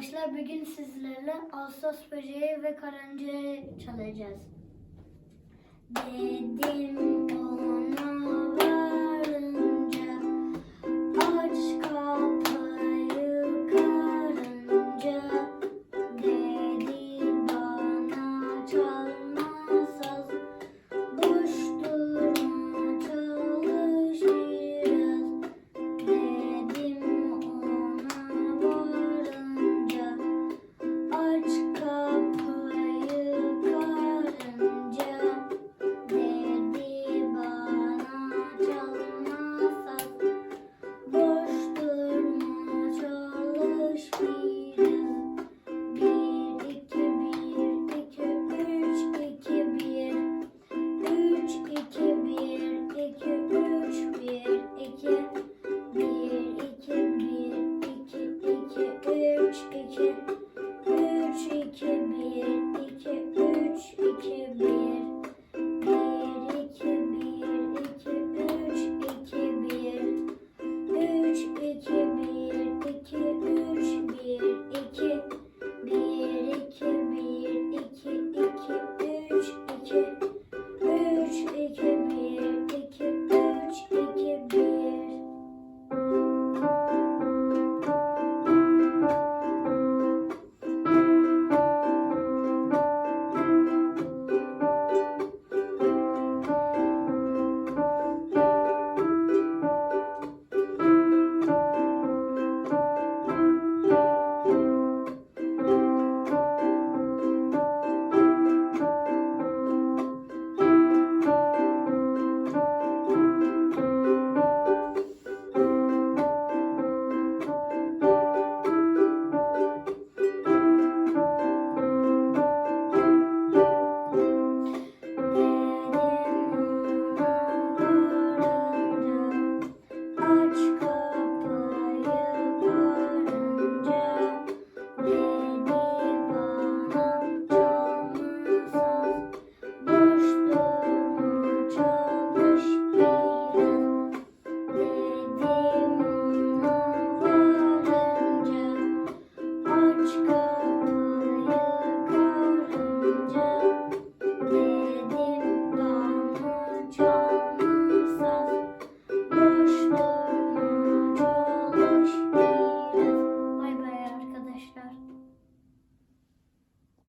arkadaşlar bugün sizlerle Ağustos böceği ve karıncayı çalacağız. Dedim ona